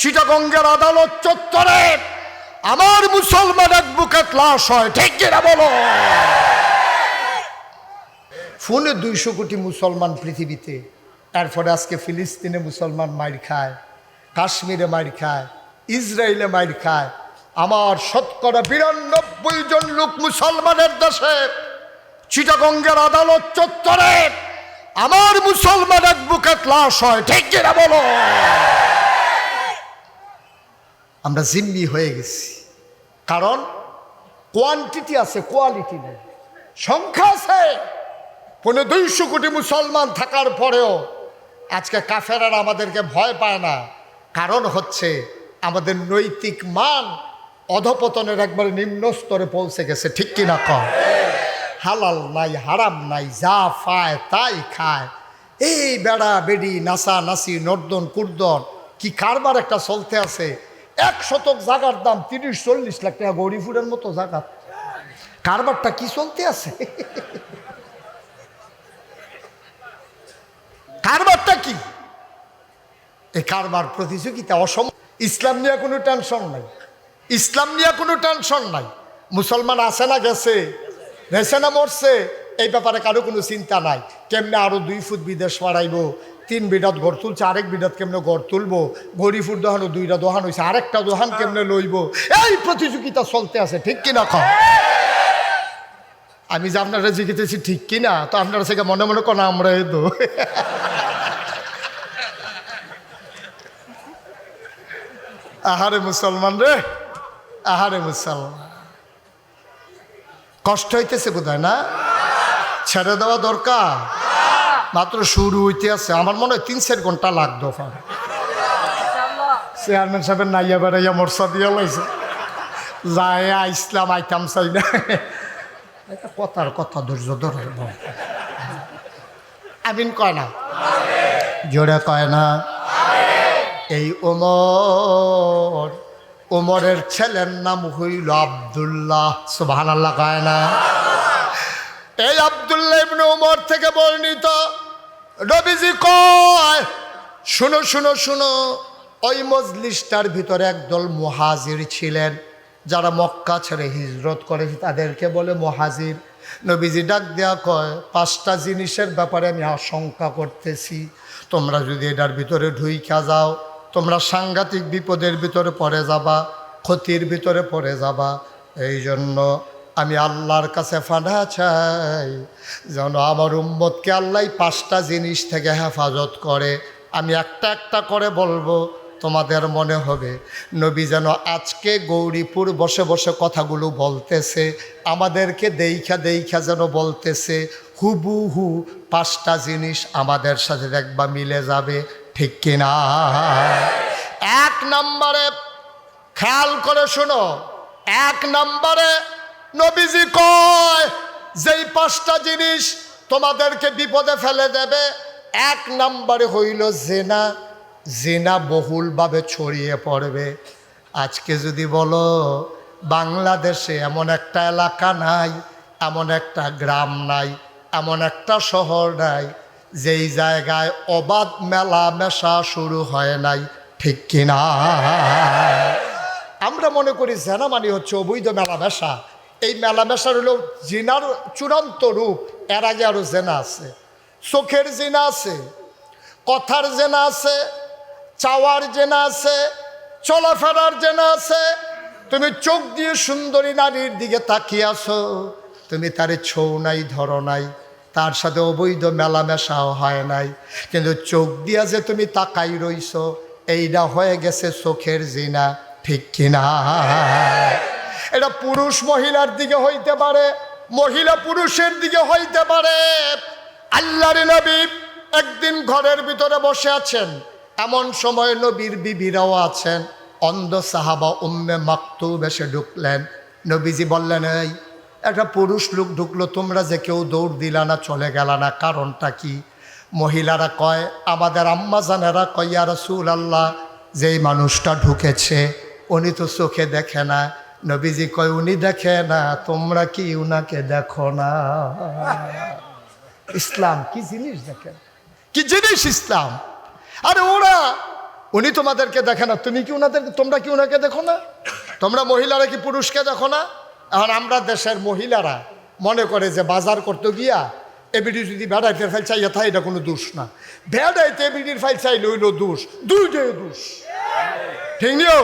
চিটাগঙ্গের আদালত চত্বরে আমার মুসলমান এক বুকেট লাশ হয়, ঠিক কিনা বলো? ফোনে দুইশো কোটি মুসলমান পৃথিবীতে, তারপরে আজকে ফিলিস্তিনে মুসলমান মাইর খায়, কাশ্মীরে মাইর খায়, ইসরায়েলে মাইর খায়, আমার শতকরা বিরানব্বই জন লোক মুসলমানের দেশে, চিটাগঙ্গের আদালত চত্বরে আমার মুসলমান এক বুকেট লাশ হয়, ঠিক কিনা বলো? আমরা জিম্মি হয়ে গেছি। কারণ কোয়ান্টিটি আছে কোয়ালিটি নেই। সংখ্যা আছে। পনেরো দুইশো কোটি মুসলমান থাকার পরেও আজকে কাফেরারা আমাদেরকে ভয় পায় না। কারণ হচ্ছে আমাদের নৈতিক মান অধপতনের একবারে নিম্ন স্তরে পৌঁছে গেছে, ঠিক কিনা কম হালাল নাই, হারাম নাই, যা ফায় তাই খায়। এই বেড়া বেডি, নাসা, নাসি, নর্দন, কুর্দন, কি কারবার একটা চলতে আছে এক শতক জাগার দাম তিরিশ, চল্লিশ লাখ টাকা গৌরীপুরের মতো জায়গা কারবারটা কি চলতে আছে? কারবারটা কি? এই কারবার প্রতিযোগিতা অসম ইসলাম নিয়ে কোনো টেনশন নাই। ইসলাম নিয়ে কোনো টেনশন নাই। মুসলমান আছে না গেছে? গেছে না মরছে? এই ব্যাপারে কারও কোনো চিন্তা নাই। কেমনে আরও দুই ফুট বিদেশ বাড়াইব? তিন বিডাত গড় তুলছে, আরেক বিডাত কেমনে গড় তুলবো? গরিফুর দোহানো, দুইটা দোহান হয়েছে আরেকটা দোহান কেমনে লইব? এই প্রতিযোগিতা চলতে আছে, ঠিক কিনা কম আমি যে আপনারা জিজ্ঞেসেছি ঠিক কিনা? তো আপনারা থেকে মনে মনে কোন আমরা তো আহারে মুসলমান রে, আহারে মুসলমান। কষ্ট হইতেছে বোধ না? ছেড়ে দেওয়া দরকার? মাত্র শুরু হইতে আছে। আমার মনে হয় তিন চার ঘণ্টা লাগতো চেয়ারম্যান সাহেবের নাইয়া বেড়াইয়া মরসা দিয়া লাইছে। যায় ইসলাম আইতাম চাই না। কথার কথা ধৈর্য ধরে আমিন কয় না? জোরে কয় না? এই ওমর, ওমরের ছেলের নাম হইল আবদুল্লাহ। সুবহান আল্লাহ কয় না? এই আবদুল্লাহ ইবনে ওমর থেকে বর্ণিত। রবিজি কয়, শুনো শুনো শুনো, ওই মজলিসটার ভিতরে একদল মুহাজির ছিলেন, যারা মক্কা ছেড়ে হিজরত করেছে তাদেরকে বলে মহাজির। নবীজি ডাক দেয়া কয়, পাঁচটা জিনিসের ব্যাপারে আমি আশঙ্কা করতেছি। তোমরা যদি এটার ভিতরে ঢুইকা যাও, তোমরা সাংঘাতিক বিপদের ভিতরে পড়ে যাবা, ক্ষতির ভিতরে পড়ে যাবা। এই জন্য আমি আল্লাহর কাছে ফাঁদা চাই। যেন আমার উম্মতকে আল্লাহ পাঁচটা জিনিস থেকে হেফাজত করে। আমি একটা একটা করে বলব, তোমাদের মনে হবে, নবী যেন আজকে গৌরীপুর বসে বসে কথাগুলো বলতেছে, আমাদেরকে দেইখা দেইখা যেন বলতেছে হুবু হু পাঁচটা জিনিস আমাদের সাথে দেখবা মিলে যাবে, ঠিক কিনা এক নম্বরে, খেয়াল করে শোনো, এক নম্বরে নবীজি কয়, যেই পাঁচটা জিনিস তোমাদেরকে বিপদে ফেলে দেবে, এক নম্বরে হইল জেনা। জেনা বহুলভাবে ছড়িয়ে পড়বে। আজকে যদি বলো, বাংলাদেশে এমন একটা এলাকা নাই, এমন একটা গ্রাম নাই, এমন একটা শহর নাই, যেই জায়গায় অবাধ মেলা মেশা শুরু হয় নাই, ঠিক কিনা? আমরা মনে করি জেনা মানে হচ্ছে অবৈধ মেলা মেশা। এই মেলা মেশার হলো জিনার চূড়ান্ত রূপ, এর আগে আরও জেনা আছে। চোখের জিনা আছে, কথার জেনা আছে, চাওয়ার জেনা আছে, চলাফেরার জেনা আছে। তুমি চোখ দিয়ে সুন্দরী নারীর দিকে তাকিয়ে আছো, তুমি তারে ছৌ নাই, ধরো নাই, তার সাথে অবৈধ মেলামেশাও হয় নাই। কিন্তু চোখ দিয়া যে তুমি তাকাই রইছ এইটা হয়ে গেছে চোখের জিনা, ঠিক কিনা? এটা পুরুষ মহিলার দিকে হইতে পারে, মহিলা পুরুষের দিকে হইতে পারে। আল্লাহর নবী একদিন ঘরের ভিতরে বসে আছেন। এমন সময় নবীর বিবিরাও আছেন। অন্ধ সাহাবা উম্মে মাকতুব বেশে ঢুকলেন। নবীজি বললেন, এই, একটা পুরুষ লোক ঢুকলো, তোমরা যে কেউ দৌড় দিলা না, চলে গেলা না, কারণটা কি? মহিলারা কয়, আমাদের আম্মা জানেরা কয় রাসূল আল্লাহ যেই মানুষটা ঢুকেছে, উনি তো চোখে দেখে না নবীজি কয়, উনি দেখে না, তোমরা কি উনাকে দেখো না? ইসলাম, কি জিনিস দেখেন? কি জিনিস ইসলাম? আরে ওরা, উনি তোমাদেরকে দেখে না, তুমি কি ওনাদের তোমরা কি ওনাকে দেখো না? তোমরা মহিলারা কি পুরুষকে দেখো না? আর আমরা দেশের মহিলারা মনে করে যে বাজার করতে গিয়া এবিডি যদি বেড়াইতে ফাইল চাইয়া থাকে এটা কোনো দোষ না। বেড়াইতে এবিডির ফাইল চাইলে হইল দোষ। দুইটাই দোষ। ঠিক নিও?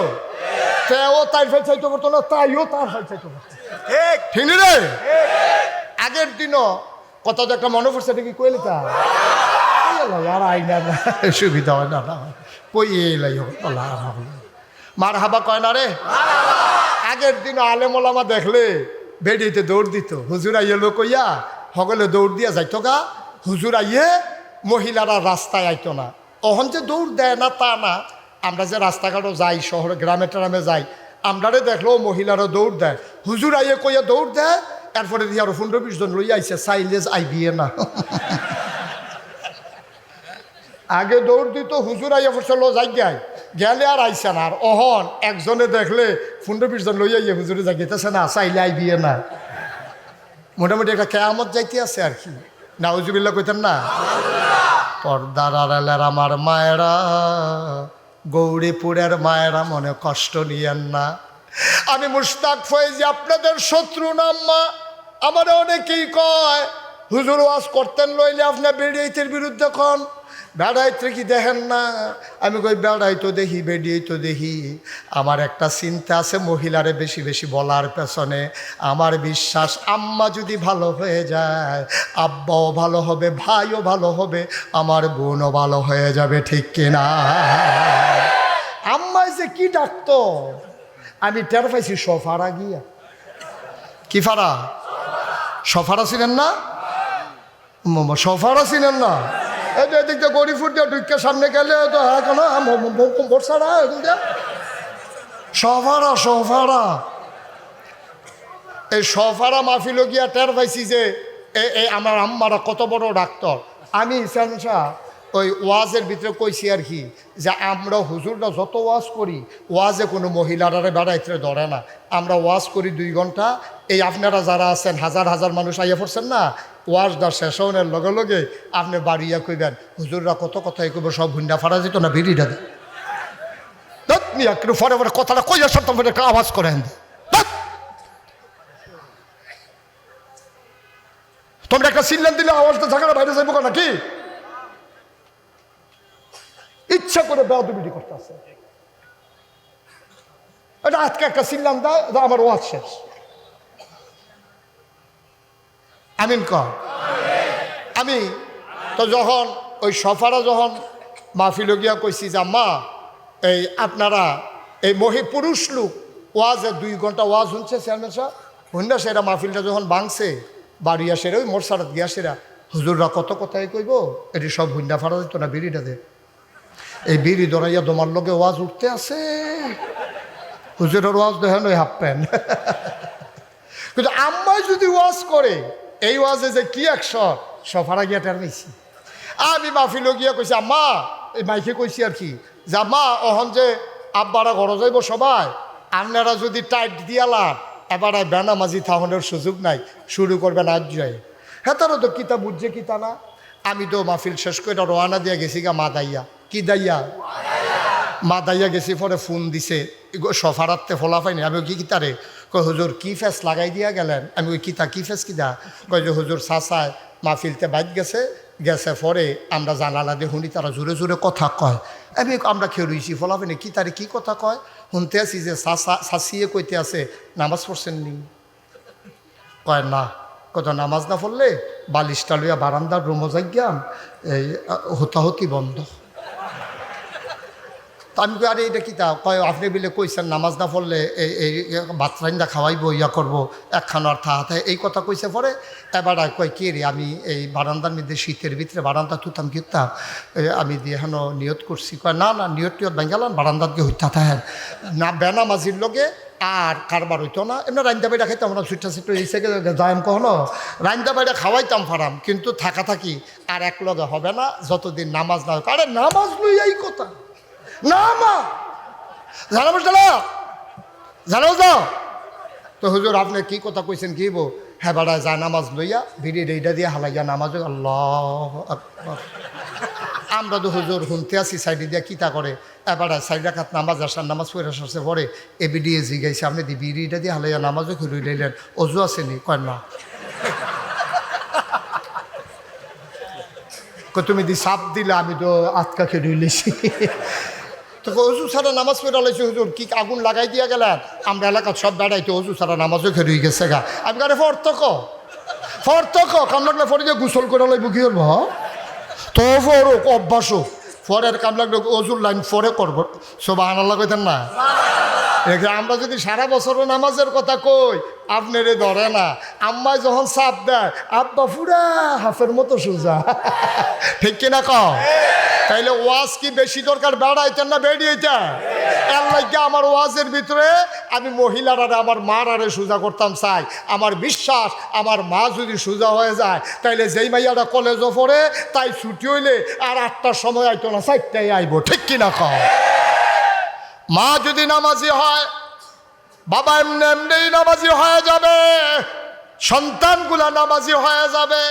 ও তাই ফাইল চাইতে করতো না তাইও তার ফাইল চাইতে করতো ঠিক। রে? আগের দিনও কত একটা মনে পড়ছে এটা কি কইলে তা? আর আইনা না সুবিধা হয় না না কই এলাই মার হাবা কয় না রে? আগের দিন আলেমলামা দেখলে বেডিতে দৌড় দিত হুজুর আইয়ে লোক কইয়া সকলে দৌড় দিয়া যাইতো গা হুজুর আইয়ে মহিলারা রাস্তায় আইতো না। অহন যে দৌড় দেয় না তা না। আমরা যে রাস্তাঘাটও যাই শহরে গ্রামে ট্রামে যাই আমরারে দেখল মহিলারা দৌড় দেয়। হুজুর আইয়ে কইয়া দৌড় দেয় এরপরে দিয়ে আরও পনেরো বিশ জন লইয়া আইছে সাইলেজ আই বিয়ে না। আগে দৌড় দিত হুজুর আইয়া ফসল জায়গায় গেলে আর আইসে না আর অহন একজনে দেখলে পনেরো বিশ জন লইয়া ইয়ে হুজুরে জাগিতেছে না চাইলে আই বিয়ে না। মোটামুটি একটা কেয়ামত যাইতে আছে আর কি। নাউজুবিল্লা কইতেন না পর্দার আড়ালের আমার মায়েরা গৌরীপুরের মায়েরা মনে কষ্ট নিয়েন না। আমি মুশতাক ফয়েজি, আপনাদের শত্রু নাম্মা আমার অনেকেই কয়, হুজুর ওয়াজ করতেন লইলে আপনার বেড়িয়াইতের বিরুদ্ধে কন। বেড়াইতে কি দেখেন না? আমি কই, বেড়াই তো দেখি, বেডিয়েই তো দেখি। আমার একটা চিন্তা আছে মহিলারে বেশি বেশি বলার পেছনে। আমার বিশ্বাস, আম্মা যদি ভালো হয়ে যায়, আব্বাও ভালো হবে, ভাইও ভালো হবে, আমার বোনও ভালো হয়ে যাবে, ঠিক কিনা আম্মাই যে কি ডাকতো আমি টের পাইছি সফারা গিয়া। কি ফারা? সফারা ছিলেন না? সফারা ছিলেন না? যে এদিক দিয়ে গড়ি ফুট দিয়ে ঢুকে সামনে গেলে তো হ্যাঁ কেন বর্ষারা এদিক দিয়ে সফারা সফারা। এই সফারা মাহফিল গিয়া টের পাইছি যে এই আমার আম্মারা কত বড় ডাক্তার। আমি ইসানসা ওই ওয়াজের ভিতরে কইছি আর কি যে আমরা হুজুররা যত ওয়াজ করি ওয়াজে কোনো মহিলারা বেড়াইতে ধরে না। আমরা ওয়াজ করি দুই ঘণ্টা। এই আপনারা যারা আছেন হাজার হাজার মানুষ আইয়া পড়ছেন না ওয়াজটা শেষ হওয়ার লগে লগে আপনি বাড়িয়া কইবেন, হুজুররা কত কথাই কইব, সব ভুন্ডা ফাড়া যেত না বিড়িটা মিয়া কিন্তু ফরে ফরে কথাটা কই আসার তোমার একটা আওয়াজ করেন। তোমরা একটা সিল্লান দিলে আওয়াজটা ঝাঁকাটা বাইরে যাইব নাকি? ইচ্ছা করে বেয়াদুবিটি করতেছে। এটা আজকে একটা দেয়, এটা আমার ওয়াজ শেষ। আমিন ক। আমি, তো যখন ওই সফারা যখন মাহফিল গিয়া কইছি যে মা এই আপনারা, এই মহি পুরুষ লোক, ওয়াজে দুই ঘণ্টা ওয়াজ শুনছে চেয়ারম্যান সাহেব? হুন্ডা সেরা মাহফিলটা যখন ভাঙছে বাড়ি আসে ওই মোরসারাত গিয়া সেরা, হুজুররা কত কথাই কইব? এটি সব হুন্ডা ফাড়া দিত না, বিড়িটা দে। এই বিড়ি দরাইয়া দমার লগে ওয়াজ উঠতে আছে। হুজুরের ওয়াজ দেখেন ওই হাফ প্যান্ট। কিন্তু আম্মাই যদি ওয়াজ করে এই ওয়াজে যে কি একশো? সফারা গিয়া টের পাইছি। আমি মাহফিল গিয়া কইছি, আম্মা, এই মাইকে কইছি আর কি, যে আম্মা, অহন যে আব্বারা ঘর যাইব সবাই, আপনারা যদি টাইট দিয়ালার এবার বেনামাজি থাহনের সুযোগ নাই, শুরু করবেন আজ যায় হ্যাঁ তো কিতা বুঝছে কিতা না? আমি তো মাহফিল শেষ করে রওনা দিয়া গেছি গা মা দাইয়া। কি দাইয়া? মা দাইয়া গেছি পরে ফোন দিছে সফারাতে ফলা পাইনি আমি কি কিতারে? কই হুজুর, কি ফেস লাগাই দিয়া গেলেন? আমি ওই কিতা, কি ফেস কিতা? কই যে, হুজুর চাচায় মাহফিলতে বাইক গেছে গেছে পরে আমরা জানালা দিয়ে শুনি, তারা জোরে জোরে কথা কয়। আমি আমরা খেয়ে রইছি ফলা পাইনি কি তারে কি কথা কয়? শুনতে আছি যে চাচিয়ে কইতে আছে, নামাজ পড়ছেন নি? কয়, না। কত নামাজ না পড়লে বালিশটা লইয়া বারান্দার যাইয়াম এই হতাহতি বন্ধ। তা আমি আরে এটা কি তা? কয়, আপনি বিলে কইছেন নামাজ না পড়লে এই এই বাচ্চাইন্দা খাওয়াইবো, ইয়া করব একখানো আর থাহাতে এই কথা কইছে পরে এবার কয়, কে রে, আমি এই বারান্দার মধ্যে শীতের ভিতরে বারান্দা তুতাম কিতাম আমি দিয়ে হেন নিয়ত করছি। কয়, না না, নিয়ত টিয়ত বেঙ্গালাম বারান্দাত গিয়ে হইতা থাকেন না বেনা মাঝির লগে আর কারবার হইতো না। এমনি রান্দা বাইরা খাইতাম না ছুটটা ছুটটা এই থেকে যাইম কখনো? রান্দা বাইরা খাওয়াইতাম ফারাম, কিন্তু থাকা থাকি আর এক লগে হবে না, যতদিন নামাজ না আরে, নামাজ লই এই কথা। না মা জানা বুঝলা জানো তো? তো হুজুর, আপনি কি কথা কইছেন কি বো হ্যাঁ বাড়া যা নামাজ লইয়া, ভিড়ি এইটা দিয়ে হালাইয়া নামাজ আল্লাহ আমরা তো হুজুর শুনতে আছি, সাইডে দিয়া কিতা করে? এবার সাইড রাখাত নামাজ, আসার নামাজ পড়ে আসছে পরে এবি দিয়ে জিগাইছে আপনি দি বিড়িটা দিয়ে হালাইয়া নামাজও খুঁড়ি লইলেন। অজু আসেনি কয় না। তুমি দি সাপ দিলে, আমি তো আটকা খেয়ে রইলেছি। তো হজুর ছাড়া নামাজ পড়ে লাইছি, হুজুর, কি আগুন লাগাই দিয়া গেলেন? আমরা এলাকার সব বেড়াইতে হজুর ছাড়া নামাজও খেয়ে গেছে গা। আমি কারে ফর্তক ফর্তক কাম লাগলে ফরে দিয়ে গুসল করে লাইব, কি হল তো ফরক অভ্যাস ফরের কাম লাগলে অজুর লাইন ফরে করব। সব আনাল্লা কইতেন না? আমরা যদি সারা বছর নামাজের কথা কই, আপনারে ধরে না। আম্মায় যখন চাপ দেয়, আব্বা ফুরা, হাফের মতো সোজা। ঠিক কিনা কও? তাইলে ওয়াজ কি বেশি দরকার, বেড়াইতেন না বেরিয়েছে এর লাগে আমার ওয়াজের ভিতরে আমি মহিলারা আমার মার আরে সোজা করতাম, চাই। আমার বিশ্বাস, আমার মা যদি সোজা হয়ে যায়, তাইলে যেই মাইয়াটা কলেজও পড়ে, তাই ছুটি হইলে আর আটটার সময় আইতো না, চারটায় আইব। ঠিক কিনা কও? মা যদি নামাজি হয়, বাবা এমনি এমনিই নামাজি হয়ে যাবে, সন্তানগুলা নামাজি হয়ে যাবে।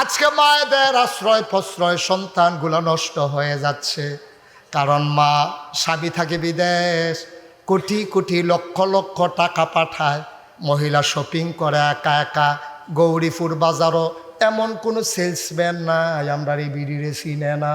আজকে মায়েদের আশ্রয় প্রশ্রয় সন্তানগুলো নষ্ট হয়ে যাচ্ছে। কারণ মা স্বামী থাকে বিদেশ, কোটি কোটি লক্ষ লক্ষ টাকা পাঠায়, মহিলা শপিং করে একা একা, গৌরীপুর বাজারও। এমন কোনো সেলসম্যান নাই আমরা এই বিড়িরে চিনে না।